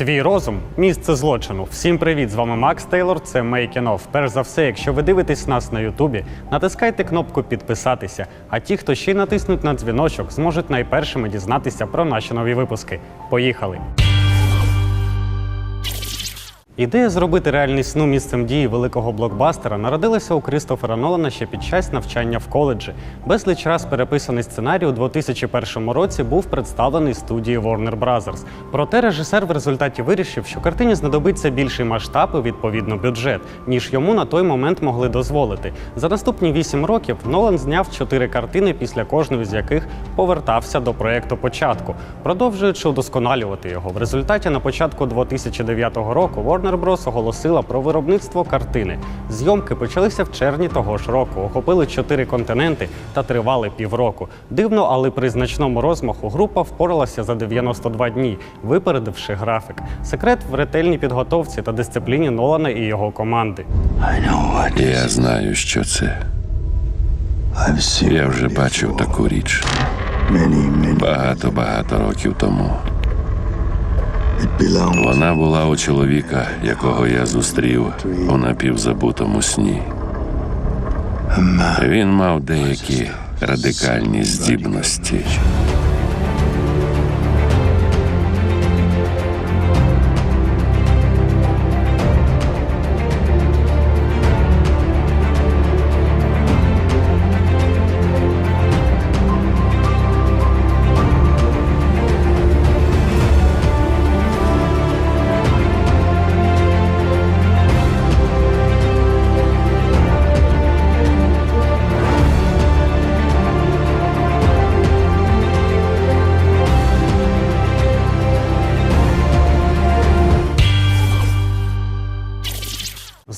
Твій розум місце злочину. Всім привіт! З вами Макс Тейлор. Це Of. Перш за все, якщо ви дивитесь нас на Ютубі, натискайте кнопку підписатися. А ті, хто ще натиснуть на дзвіночок, зможуть найпершими дізнатися про наші нові випуски. Поїхали! Ідея зробити реальність сну місцем дії великого блокбастера народилася у Крістофера Нолана ще під час навчання в коледжі. Безліч раз переписаний сценарій у 2001 році був представлений студії Warner Bros. Проте режисер в результаті вирішив, що картині знадобиться більший масштаб і відповідно бюджет, ніж йому на той момент могли дозволити. За наступні вісім років Нолан зняв чотири картини, після кожної з яких повертався до проекту початку, продовжуючи удосконалювати його. В результаті на початку 2009 року Warner Bros. оголосила про виробництво картини. Зйомки почалися в червні того ж року, охопили чотири континенти та тривали півроку. Дивно, але при значному розмаху група впоралася за 92 дні, випередивши графік. Секрет в ретельній підготовці та дисципліні Нолана і його команди. Я знаю, що це. Я вже бачив таку річ багато-багато років тому. Вона була у чоловіка, якого я зустрів у напівзабутому сні. Він мав деякі радикальні здібності.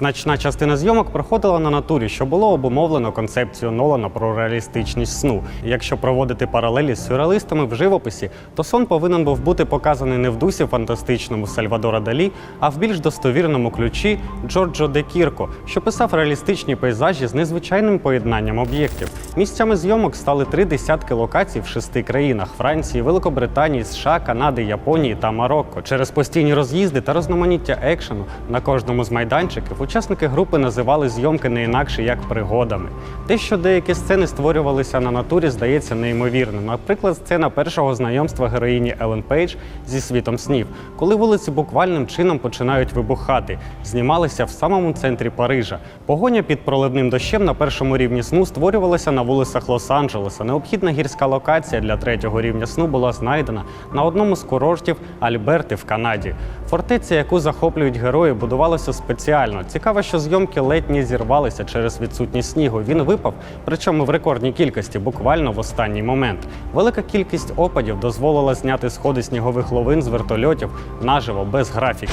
Значна частина зйомок проходила на натурі, що було обумовлено концепцією Нолана про реалістичність сну. Якщо проводити паралелі з сюрреалістами в живописі, то сон повинен був бути показаний не в дусі фантастичному Сальвадора Далі, а в більш достовірному ключі Джорджо де Кірко, що писав реалістичні пейзажі з незвичайним поєднанням об'єктів. Місцями зйомок стали три десятки локацій в шести країнах: Франції, Великобританії, США, Канади, Японії та Марокко. Через постійні роз'їзди та розноманіття екшену на кожному з майданчиків учасники групи називали зйомки не інакше як пригодами. Те, що деякі сцени створювалися на натурі, здається неймовірним. Наприклад, сцена першого знайомства героїні Елен Пейдж зі світом снів, коли вулиці буквальним чином починають вибухати, знімалися в самому центрі Парижа. Погоня під проливним дощем на першому рівні сну створювалася на вулицях Лос-Анджелеса. Необхідна гірська локація для третього рівня сну була знайдена на одному з курортів Альберти в Канаді. Фортеця, яку захоплюють герої, будувалася спеціально. Цікаво, що зйомки ледь не зірвалися через відсутність снігу. Він випав, причому в рекордній кількості, буквально в останній момент. Велика кількість опадів дозволила зняти сходи снігових ловин з вертольотів наживо без графіки.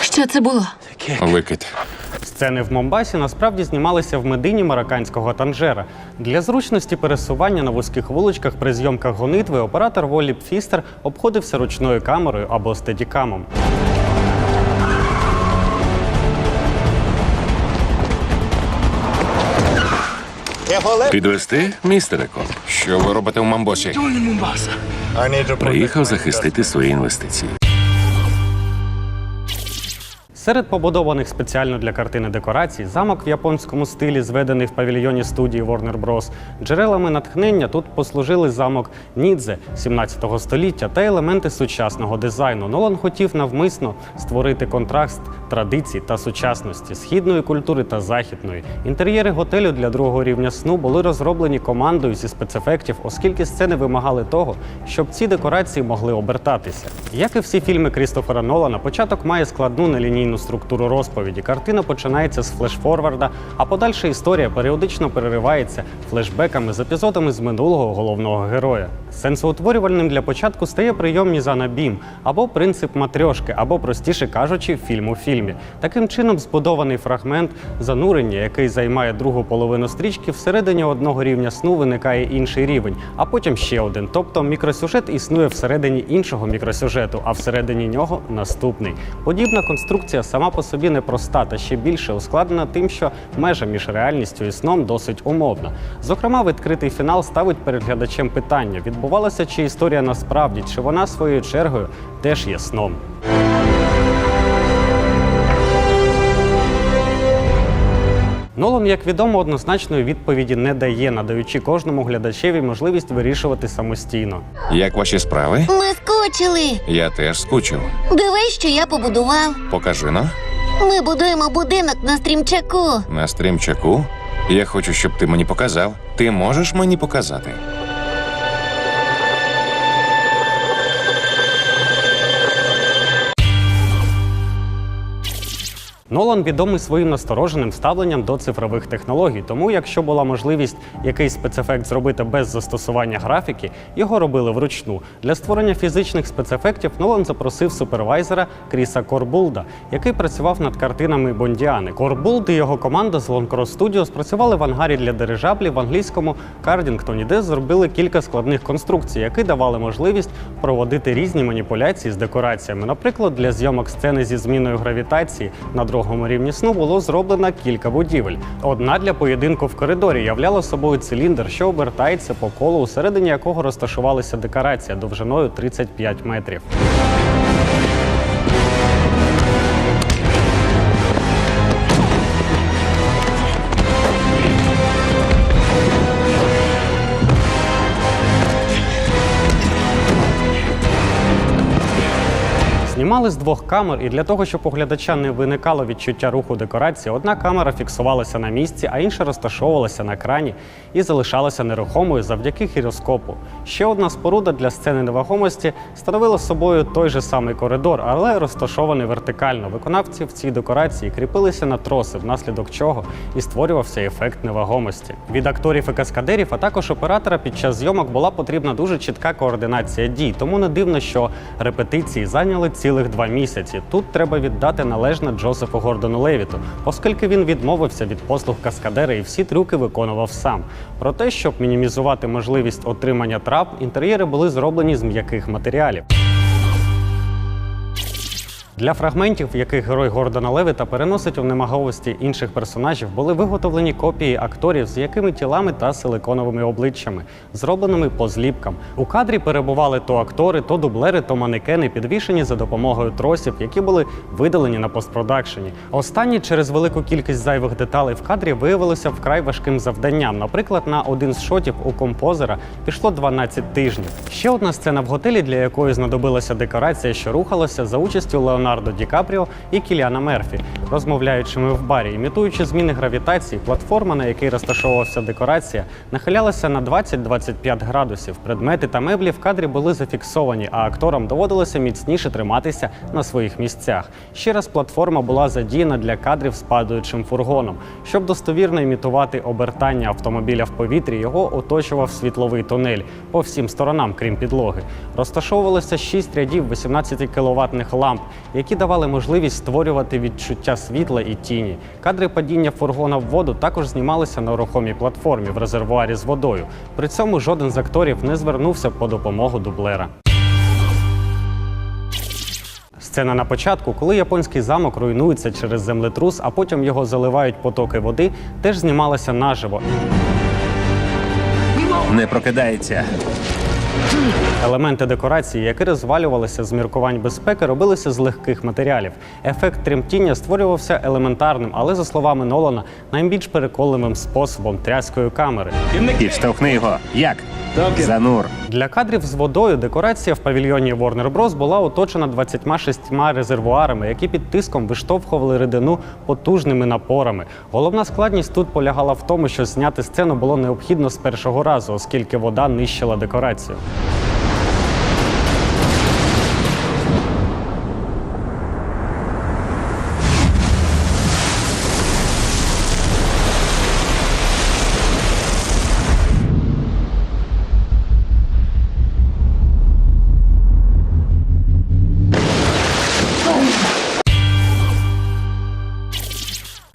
Що це було? Викид. Сцени в Момбасі насправді знімалися в медині марокканського Танжера. Для зручності пересування на вузьких вуличках при зйомках гонитви оператор Волі Фістер обходився ручною камерою або стедікамом. Підвести, містере Комп? Що ви робите в Мамбосі? Приїхав захистити свої інвестиції. Серед побудованих спеціально для картини декорацій, замок в японському стилі, зведений в павільйоні студії Warner Bros. Джерелами натхнення тут послужили замок Нідзе 17 століття та елементи сучасного дизайну. Нолан хотів навмисно створити контраст традицій та сучасності, східної культури та західної. Інтер'єри готелю для другого рівня сну були розроблені командою зі спецефектів, оскільки сцени вимагали того, щоб ці декорації могли обертатися. Як і всі фільми Крістофера Нолана, початок має складну нелінійну структуру розповіді. Картина починається з флешфорварда, а подальша історія періодично переривається флешбеками з епізодами з минулого головного героя. Сенсоутворювальним для початку стає прийом Мізана Бім або принцип матрьошки, або простіше кажучи, фільм у фільмі. Таким чином збудований фрагмент занурення, який займає другу половину стрічки, всередині одного рівня сну виникає інший рівень, а потім ще один. Тобто мікросюжет існує всередині іншого мікросюжету, а всередині нього наступний. Подібна конструкція сама по собі непроста та ще більше ускладнена тим, що межа між реальністю і сном досить умовна. Зокрема, відкритий фінал ставить перед глядачем питання: відбувалася чи історія насправді, чи вона своєю чергою теж є сном. Нолан, як відомо, однозначної відповіді не дає, надаючи кожному глядачеві можливість вирішувати самостійно. Як ваші справи? Ми скучили. Я теж скучив. Дивись, що я побудував. Покажи но. Ми будуємо будинок на стрімчаку. На стрімчаку. Я хочу, щоб ти мені показав. Ти можеш мені показати? Нолан відомий своїм настороженим ставленням до цифрових технологій. Тому, якщо була можливість якийсь спецефект зробити без застосування графіки, його робили вручну. Для створення фізичних спецефектів Нолан запросив супервайзера Кріса Корбулда, який працював над картинами Бондіани. Корбулд і його команда з Lone Cross Studios працювали в ангарі для дирижаблів в англійському Кардінгтоні, де зробили кілька складних конструкцій, які давали можливість проводити різні маніпуляції з декораціями. Наприклад, для зйомок сцени зі зміною гравітації на другому рівні сну було зроблено кілька будівель. Одна для поєдинку в коридорі являла собою циліндр, що обертається по колу, усередині якого розташувалася декорація довжиною 35 метрів. Знімали з двох камер, і для того, щоб у глядача не виникало відчуття руху декорації, одна камера фіксувалася на місці, а інша розташовувалася на крані і залишалася нерухомою завдяки гіроскопу. Ще одна споруда для сцени невагомості становила собою той же самий коридор, але розташований вертикально. Виконавці в цій декорації кріпилися на троси, внаслідок чого і створювався ефект невагомості. Від акторів і каскадерів, а також оператора під час зйомок була потрібна дуже чітка координація дій. Тому не дивно, що репетиції зайняли цілих два місяці. Тут треба віддати належне Джозефу Гордону Левіту, оскільки він відмовився від послуг каскадера і всі трюки виконував сам. Проте, щоб мінімізувати можливість отримання трап, інтер'єри були зроблені з м'яких матеріалів. Для фрагментів, в яких герой Гордона Левіта переносить у немаговості інших персонажів, були виготовлені копії акторів з якими тілами та силиконовими обличчями, зробленими по зліпкам. У кадрі перебували то актори, то дублери, то манекени, підвішені за допомогою тросів, які були видалені на постпродакшені. Останні через велику кількість зайвих деталей в кадрі виявилися вкрай важким завданням. Наприклад, на один з шотів у композера пішло 12 тижнів. Ще одна сцена в готелі, для якої знадобилася декорація, що рухалася за участю Леонардо Ді Капріо і Кіліана Мерфі, розмовляючими в барі, імітуючи зміни гравітації, платформа, на якій розташовувався декорація, нахилялася на 20-25 градусів. Предмети та меблі в кадрі були зафіксовані, а акторам доводилося міцніше триматися на своїх місцях. Ще раз платформа була задіяна для кадрів з падаючим фургоном. Щоб достовірно імітувати обертання автомобіля в повітрі, його оточував світловий тунель по всім сторонам, крім підлоги. Розташовувалося 6 рядів 18 кіловатних ламп, які давали можливість створювати відчуття світла і тіні. Кадри падіння фургона в воду також знімалися на рухомій платформі в резервуарі з водою. При цьому жоден з акторів не звернувся по допомогу дублера. Сцена на початку, коли японський замок руйнується через землетрус, а потім його заливають потоки води, теж знімалася наживо. Не прокидається. Елементи декорації, які розвалювалися з міркувань безпеки, робилися з легких матеріалів. Ефект тремтіння створювався елементарним, але за словами Нолана, найбільш переконливим способом тряскої камери. Підштовхни його. Як? Занур. Для кадрів з водою декорація в павільйоні Warner Bros. була оточена 26 резервуарами, які під тиском виштовхували рідину потужними напорами. Головна складність тут полягала в тому, що зняти сцену було необхідно з першого разу, оскільки вода нищила декорацію.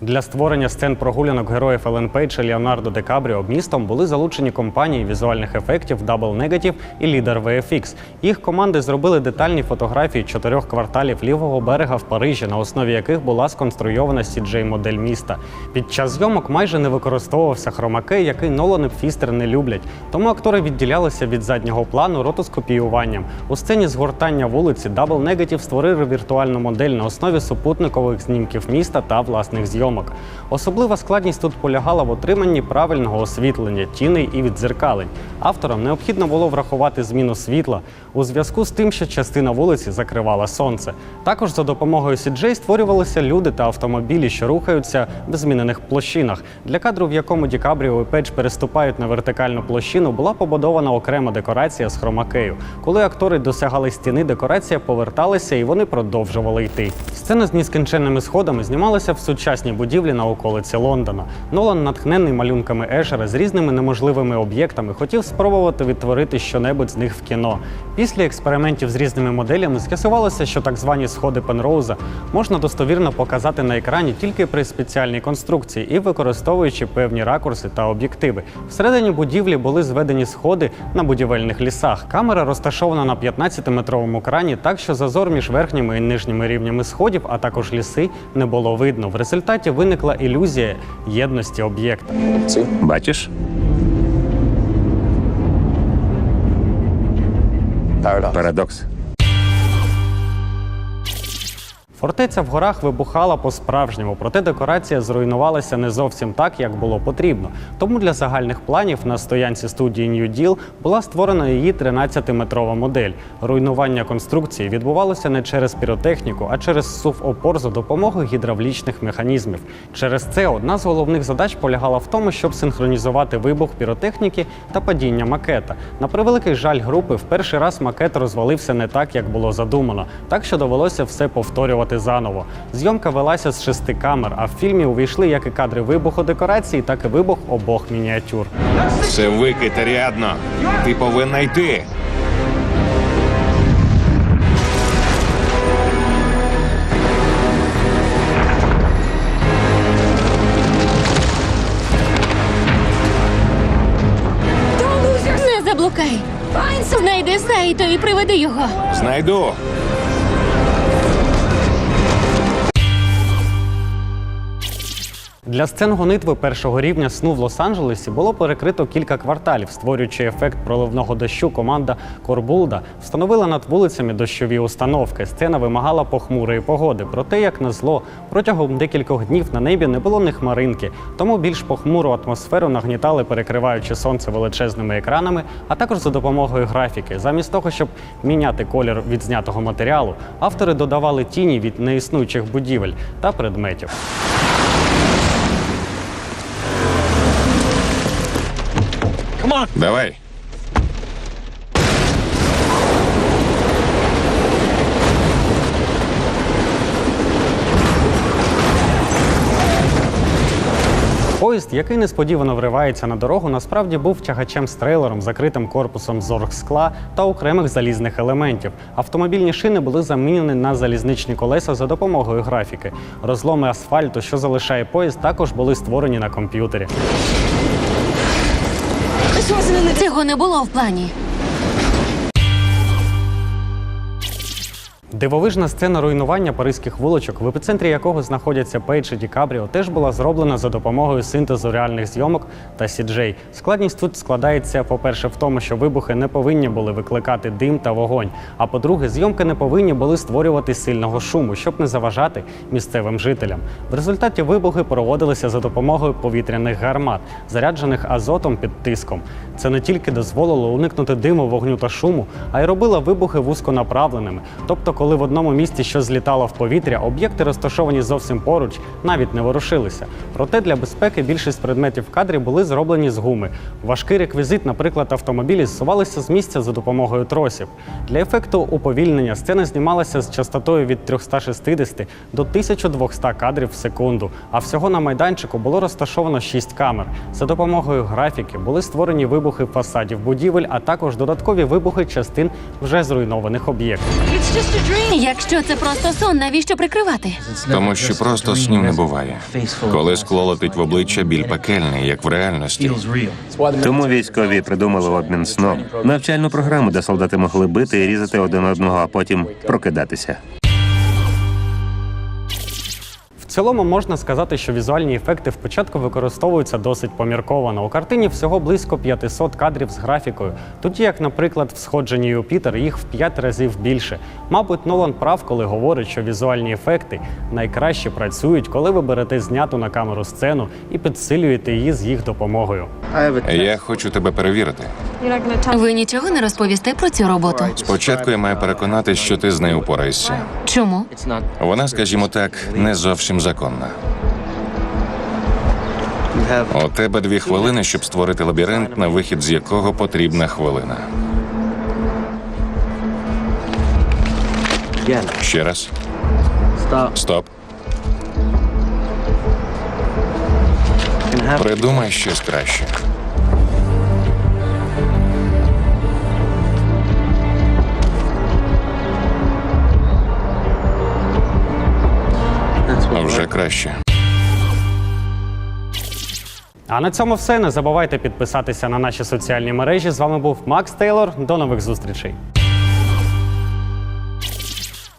Для створення сцен прогулянок героїв Елен Пейдж і Леонардо Ди Кабріо містом були залучені компанії візуальних ефектів Double Negative і Leader VFX. Їх команди зробили детальні фотографії чотирьох кварталів лівого берега в Парижі, на основі яких була сконструйована cgi модель міста. Під час зйомок майже не використовувався хромакей, який Нолан і Фістер не люблять. Тому актори відділялися від заднього плану ротоскопіюванням. У сцені згортання вулиці Double Negative створив віртуальну модель на основі супутникових знімків міста та власних зйомок. Особлива складність тут полягала в отриманні правильного освітлення, тіней і віддзеркалень. Авторам необхідно було врахувати зміну світла у зв'язку з тим, що частина вулиці закривала сонце. Також за допомогою CJ створювалися люди та автомобілі, що рухаються в змінених площинах. Для кадру, в якому Ді Кабріо і Педж переступають на вертикальну площину, була побудована окрема декорація з хромакею. Коли актори досягали стіни, декорація поверталася і вони продовжували йти. Сцена з нескінченними сходами знімалася в сучасній будівлі на околиці Лондона. Нолан, натхнений малюнками Ешера з різними неможливими об'єктами, хотів спробувати відтворити щонебудь з них в кіно. Після експериментів з різними моделями з'ясувалося, що так звані сходи Пенроуза можна достовірно показати на екрані тільки при спеціальній конструкції і використовуючи певні ракурси та об'єктиви. Всередині будівлі були зведені сходи на будівельних лісах. Камера розташована на 15-метровому крані, так що зазор між верхніми і нижніми рівнями сходів, а також ліси, не було видно. В результаті виникла ілюзія єдності об'єкта. Бачиш? Paradox. Фортеця в горах вибухала по-справжньому, проте декорація зруйнувалася не зовсім так, як було потрібно. Тому для загальних планів на стоянці студії New Deal була створена її 13-метрова модель. Руйнування конструкції відбувалося не через піротехніку, а через сув опор за допомогою гідравлічних механізмів. Через це одна з головних задач полягала в тому, щоб синхронізувати вибух піротехніки та падіння макета. На превеликий жаль групи, в перший раз макет розвалився не так, як було задумано, так що довелося все повторювати заново. Зйомка велася з шести камер, а в фільмі увійшли як і кадри вибуху декорації, так і вибух обох мініатюр. Це викид, Аріадно. Ти повинна йти. Не заблукай. Знайди Сайто і приведи його. Знайду. Для сцен гонитви першого рівня сну в Лос-Анджелесі було перекрито кілька кварталів, створюючи ефект проливного дощу. Команда Корбулда встановила над вулицями дощові установки. Сцена вимагала похмурої погоди. Проте, як назло, протягом декількох днів на небі не було ні хмаринки, тому більш похмуру атмосферу нагнітали, перекриваючи сонце величезними екранами, а також за допомогою графіки. Замість того, щоб міняти колір від знятого матеріалу, автори додавали тіні від неіснуючих будівель та предметів. Давай. Поїзд, який несподівано вривається на дорогу, насправді був тягачем з трейлером, закритим корпусом з оргскла та окремих залізних елементів. Автомобільні шини були замінені на залізничні колеса за допомогою графіки. Розломи асфальту, що залишає поїзд, також були створені на комп'ютері. Цього не було в плані. Дивовижна сцена руйнування паризьких вуличок, в епіцентрі якого знаходяться Пейдж і Ді Кабріо, теж була зроблена за допомогою синтезу реальних зйомок та CJ. Складність тут складається, по-перше, в тому, що вибухи не повинні були викликати дим та вогонь. А по-друге, зйомки не повинні були створювати сильного шуму, щоб не заважати місцевим жителям. В результаті вибухи проводилися за допомогою повітряних гармат, заряджених азотом під тиском. Це не тільки дозволило уникнути диму, вогню та шуму, а й робило вибухи вузьконаправленими. Тобто, коли в одному місці щось злітало в повітря, об'єкти, розташовані зовсім поруч, навіть не ворушилися. Проте для безпеки більшість предметів в кадрі були зроблені з гуми. Важкий реквізит, наприклад, автомобілі зсувалися з місця за допомогою тросів. Для ефекту уповільнення сцена знімалася з частотою від 360 до 1200 кадрів в секунду. А всього на майданчику було розташовано 6 камер. За допомогою графіки були створені вибухи фасадів будівель, а також додаткові вибухи частин вже зруйнованих об'єктів. Якщо це просто сон, навіщо прикривати? Тому що просто снів не буває. Коли скло летить в обличчя, біль пекельний, як в реальності. Тому військові придумали обмін сном. Навчальну програму, де солдати могли бити і різати один одного, а потім прокидатися. Цілому можна сказати, що візуальні ефекти спочатку використовуються досить помірковано. У картині всього близько 500 кадрів з графікою, тоді як, наприклад, в сходженні Юпітер їх в 5 разів більше. Мабуть, Нолан прав, коли говорить, що візуальні ефекти найкраще працюють, коли ви берете зняту на камеру сцену і підсилюєте її з їх допомогою. Я хочу тебе перевірити. Ви нічого не розповісте про цю роботу? Спочатку я маю переконати, що ти з нею впораєшся. Чому? Вона, скажімо так, не зовсім законна. У тебе дві хвилини, щоб створити лабіринт, на вихід з якого потрібна хвилина. Ще раз. Стоп. Придумай щось краще. Вже краще. А на цьому все. Не забувайте підписатися на наші соціальні мережі. З вами був Макс Тейлор. До нових зустрічей.